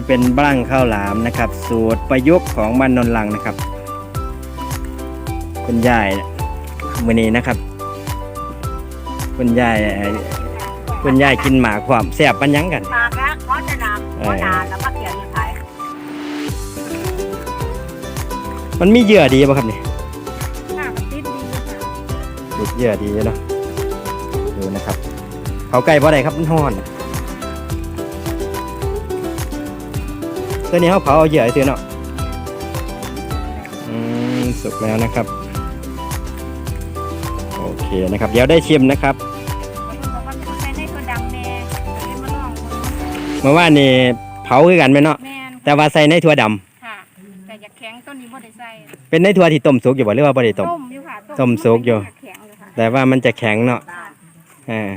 นี่เป็นบ้างข้าวหลามนะครับ สูตรประยุกต์ของบ้านนนลังนะครับ คุณยายมือนี้นะครับ คุณยายเอ่อคุณยายกินหมากความแซ่บปันยังกันปากแล้วเขาจะนำเขานานแล้วก็เกี่ยวอยู่ไทยมันมีเหยื่อดีป่ะครับเนี่ยหน้ามันติดดีค่ะติดเหยื่อดีเนาะดูนะครับ เขาไก่เพราะอะไรครับมันห้อน ตัวนี้เขาเผาเอาเหยื่อให้ซื้อเนาะอืมสุกแล้วนะครับ โอเคนะครับ เดี๋ยวได้ชิมนะครับคนบอกว่าใส่ในตัวดำแน่เป็นมะลองเมื่อวานนี่เผาคือกันไหมเนาะแมนแต่ว่าใส่ในถั่วดำค่ะแต่อยากแข็งต้นนี้บ่ได้ใส่เป็นในถั่วที่ต้มสุกอยู่บ่หรือว่าบ่ได้ต้มต้มอยู่ค่ะต้มสุกอยู่แข็งอยู่ค่ะแต่ว่ามันจะแข็งเนาะอ่า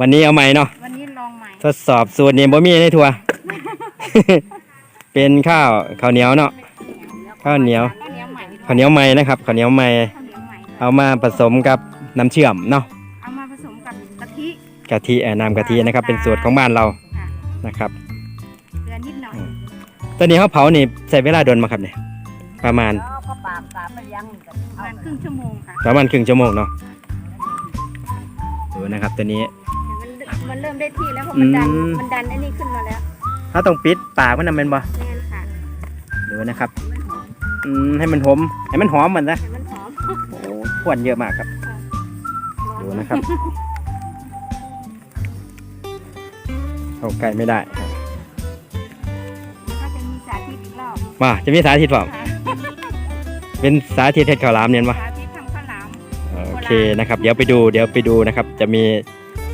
วันนี้เอาใหม่เนาะวันนี้ลองใหม่ทดสอบสูตรนี้บ่มีในถั่ว เป็นข้าวข้าวเหนียวเนาะ ข้าวเหนียว ข้าวเหนียวใหม่ข้าวเหนียวใหม่นะครับข้าวเหนียวใหม่ข้าวเหนียวใหม่เอามาผสมกับน้ำเชื่อมเนาะเอามาผสมกับกะทิกะทิเอ่อน้ำกะทินะครับ เป็นสูตรของบ้านเราค่ะนะครับเกลือนิดหน่อยตอนนี้เขาเผานี่ใส่เวลาโดนมาครับเนี่ยประมาณแล้วก็ปากกาไปยังประมาณครึ่งชั่วโมงค่ะประมาณครึ่งชั่วโมงเนาะดูนะครับตัวนี้มันมันเริ่มได้ที่แล้วเพราะมันดันอืม มันดันไอ้นี่ขึ้นมาแล้ว ถ้าต้องปิดปากมันนำเป็นบ่แม่นค่ะดูนะครับอืมให้มันหอมให้มันหอมเหมือนนะให้มันหอมโอ้โหควนเยอะมากครับดูนะครับเข้าใกล้ไม่ได้ครับก็จะมีสาธิตอีกรอบมาจะมีสาธิตเปล่าค่ะเป็นสาธิตเทศข้าวหลามเนี่ยปะสาธิตทำข้าวหลาม โอเคนะครับเดี๋ยวไปดูเดี๋ยวไปดูนะครับ จะมี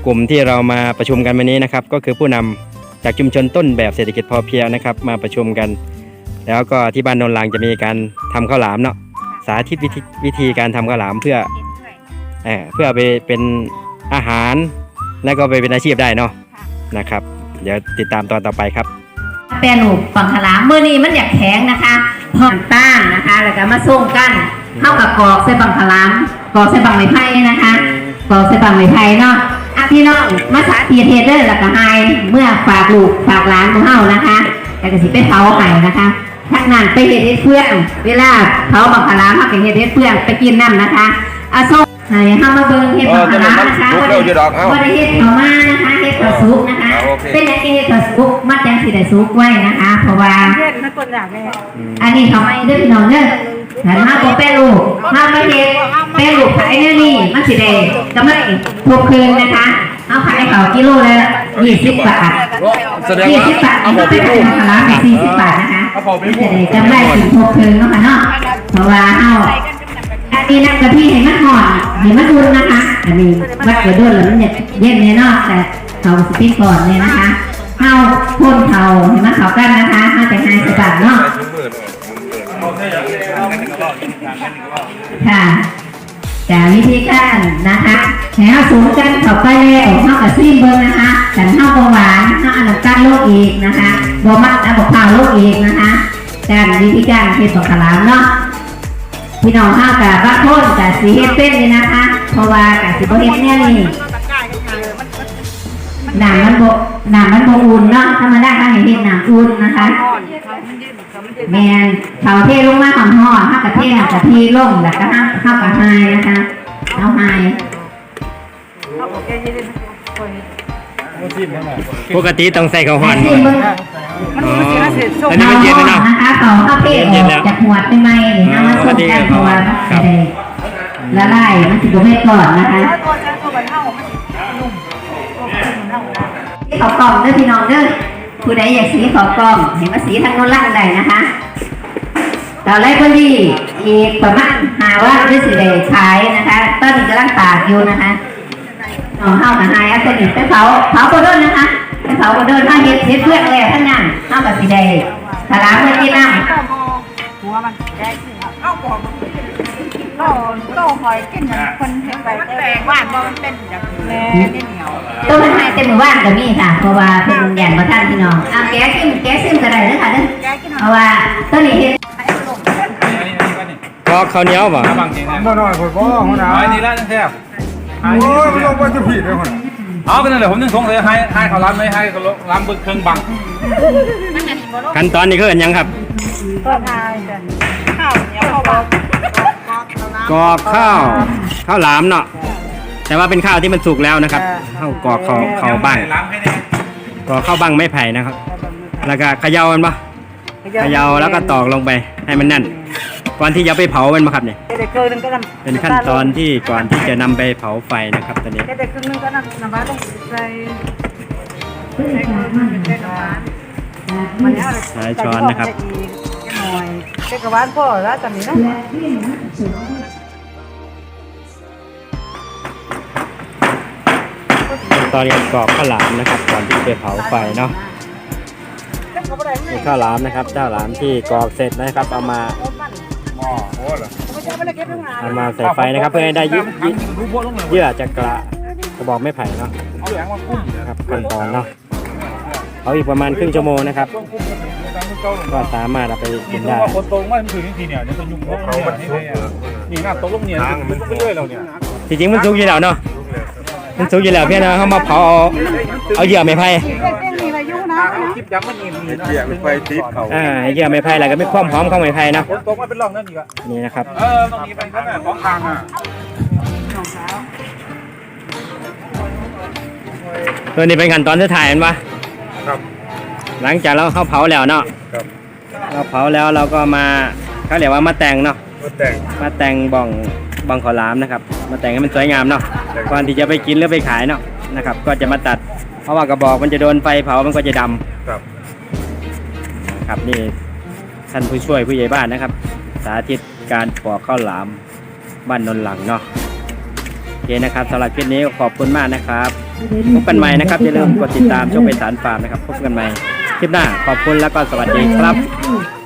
กลุ่มที่เรามาประชุมกันวันนี้นะครับ ก็คือผู้นำ จากชุมชนต้นแบบเศรษฐกิจพอเพียงนะครับ มาประชุมกัน แล้วก็ที่บ้านโนนลางจะมีการทำข้าวหลามเนาะสาธิตวิธีวิธีการทำข้าวหลามเพื่อเห็นด้วยเอ่อเพื่อเอาไปเป็นอาหาร แล้วก็ไปเป็นอาชีพได้เนาะค่ะนะครับ เดี๋ยวติดตามตอนต่อไปครับ แปรรูปฝั่งขลามมือนี้มันอยากแข็งนะคะพร้อมต้านนะคะ แล้วก็มาส่งกันเข้ากับกรอกใส่บังขลามกรอกใส่บังไม้ไผ่นะคะกรอกใส่บังไม้ไผ่เนาะ อะพี่น้องมาสาธิตเทเดอร์แล้วก็ไฮเมื่อฝากลูกฝากหลานของเฮานะคะแล้วก็สิไปเผาไห้นะคะทั้งนั้นไปเฮ็ดเฮ็ดเพื่อง เวลาเผาบังขลามเฮาก็เฮ็ดเฮ็ดเพื่องไปกินน้ำนะคะอาส่งให้เฮามาเบิ่งเฮ็ดบังขลามนะคะเออเดี๋ยวมันลุกเร็วอยู่ดอกเอ้าบ่ได้เฮ็ดเขามานะคะเฮ็ดเขาสุกนะคะเอาโอเคเป็นอย่างนี้เฮ็ดเขาสุกมัดจังสิได้สุกไว้นะคะ เพราะว่าเฮ็ดมันคนอยากเลยอันนี้เขาไม่ได้พี่น้องเด้อ หันมาบ่แป้ลูกถ้าไม่เฮ็ดแป้ลูกขายแน่นี่มันสิได้กำไรทบคืนนะคะ เอาขายเขากิโลละ20บบาทแสดงว่า20บาทเอาเอาขไปองไปขายลูกราคาเป็น40บาทนะคะมันจะได้ถึงทบคืนเนาะค่ะเนาะเพราะว่าเฮาอันนี้น้ำกะทิให้มันหอมให้มันอุ่นนะคะ อันนี้วัดกระโดดแล้วมันจะเย็นแน่นอนแต่เขาสปิก่อนเนี่ยนะคะเอาพ่นเขาให้มันเขากันนะคะห้าแต่ห้าสิบบาทเนาะ ค่ะจากวิธีการนะคะให้าสูงกันเข้าไปแล้วเข้ากับซีมเบิ้งนะคะแต่เข้าเบาหวานเข้าอันดับการโรคอีกนะคะบวมัดอันดับข่าวโรคอีกนะคะการวิธีการเทศของขลามเนาะพี่น้องห้ากับบางคนกับสีเฮ็ดเป็นนี่นะคะ เพราะว่ากับสีโบเฮ็ดเนี่ยนี่หนามันโบหนามันโบอุ่นเนาะธรรมดาถ้าให้เฮ็ดหนาอุ่นนะคะ แมนเขาเทลงมาหอมห่อห้ากับเทหนักกับทีลงแล้วก็ห้าเข้ากับไฮนะคะเอาไฮปกติต้องใส่ข้าวหอนแม่ก่อนซิมเบิ่งอ๋ออันนี้มันเย็นแล้วเนาะนะคะเขาเข้าเทออกจากหัวไปไหมนี่นะมาส่งกันเพราะว่ามันจะได้ละลายมันสิบ่เฮ็ดก่อนนะคะสีขาวกล่องเด้อพี่น้องเด้อ ผู้ใดอยากสีขาวกล่องเห็นว่าสีทางโน้นล่างได้นะคะต่อไลฟ์บรีอีกประมาณหาว่าด้วยสีแดงขายนะคะ ต้นกำลังตากอยู่นะคะหน้องเฮากับนายอัศนิไปเผาเผาโบโดนนะคะไปเผาโบโดนถ้าเฮ็ดเฮ็ดเพื่อนแล้วทั้งนั้นเฮากับสีแดงถลาเพื่อนที่น้หัวมันแดงขึ้นเอาบอก โตโตหอยกินเหมือนคนเห็นไปแตกว่านบ่มันเป็นอย่างแม่นี่เหนียวำต้นไม้เต็มหมู่บ้านก็มีค่ะเพราะว่าเพิ่นแย่งบ่ทันพี่น้องเอาแก้ซิมแก้ซิมก็ได้เด้อค่ะเด้อแกกินหเพอยราะว่าต้นนี้เฮ็ดก็ข้าวเหนียวเปล่าบ่น้อยคนบ่หัวหน้าอันนี้ร้านแทบโอ้ยมันลงไปจะผิดเลยคนอเอากันนั่นแหละผมนึกสงสัยให้ให้เขาร้านไม่ให้เขาร้านเบิกเครื่องบังขั้นตอนนี้คืออันหยังครับก็ทายกัน กรอกข้าวข้าวหลามเนาะแต่ว่าเป็นข้าวที่มันสุกแล้วนะครับข้าวกรอกข้าวข้าวบ้างร้านให้แน่กรอกข้าวบ้างไม่ไผ่นะครับ แล้วก็เขย่ามันปะเขย่าแล้วก็ตอกลงไปให้มันแน่นก่อนที่จะไปเผามันมาครับเนี่ยเด็กเกินนึงก็นำเป็นขั้นตอนที่ก่อนที่จะนำไปเผาไฟนะครับตอนนี้เด็กครึ่งนึงก็นำน้ำมันลงใส่มันเนี่ยใช้ช้อนนะครับหน่อยเด็กกระวานพ่อแล้วตอนนี้นะ ตอนการกรอกข้าวหลามนะครับก่อนที่จะไปเผาไฟเนาะนี่ข้าวหลามนะครับเจ้าหลามที่กรอกเสร็จนะครับเอามาหม้อโอ้เหรอเอามาใส่ไฟนะครับเพื่อให้ได้ยึยึรู้พวกต้องเลยเยื่อจากกระกระบอกไม้ไผ่เนาะเอาอย่างมากุ้มนะครับขั้นตอนเนาะเขาอีกประมาณครึ่งชั่วโมงนะครับต้องกุ้มในการเก้าลงก็สามารถเอาไปนี่กินตัวได้ว่าคนตรงว่ามันคือทีเนี่ยเนี่ยจะยุ่งเขามันนี่น้ำตกลงเนี่ยมันเรื่อยเราเนี่ยจริงๆมันสุกอยู่แล้วเนาะ มันสุกอยู่แล้วเพียงแต่เขามาเผาเอาเอาเหยื่อไม้ไผ่เด็กมีอายุนะคลิปยังไม่มีมีนะเสียงไฟติดเขาอ่าเหยื่อไม้ไผ่แล้วก็มีความหอมของไม้ไผ่เนาะคนตรงมาเป็นร่องนั่นอีกอะนี่นะครับเออต้องมีไปนั่นแหละสองทางอะตัวนี้เป็นขั้นตอนสุดท้ายเห็นปะครับหลังจากเราเข้าเผาแล้วเนาะครับเราเผาแล้วเราก็มาเขาเรียกว่ามาแต่งเนาะมาแต่งมาแต่งบ่อง บ่องขาวหลามนะครับ มาแต่งให้มันสวยงามเนาะแต่งก่อนที่จะไปกินหรือไปขายเนาะนะครับ ก็จะมาตัด เพราะว่ากระบอกมันจะโดนไฟเผามันก็จะดำครับครับนี่ท่านผู้ช่วยผู้ใหญ่บ้านนะครับ สาธิตการปอกข้าวหลามบ้านนนหลังเนาะโอเคนะครับสำหรับคลิปนี้ขอบคุณมากนะครับพบกันใหม่นะครับอย่าลืมกดติดตามช่องเป็นสารฟาร์มนะครับพบกันใหม่คลิปหน้าขอบคุณแล้วก็สวัสดีครับ บ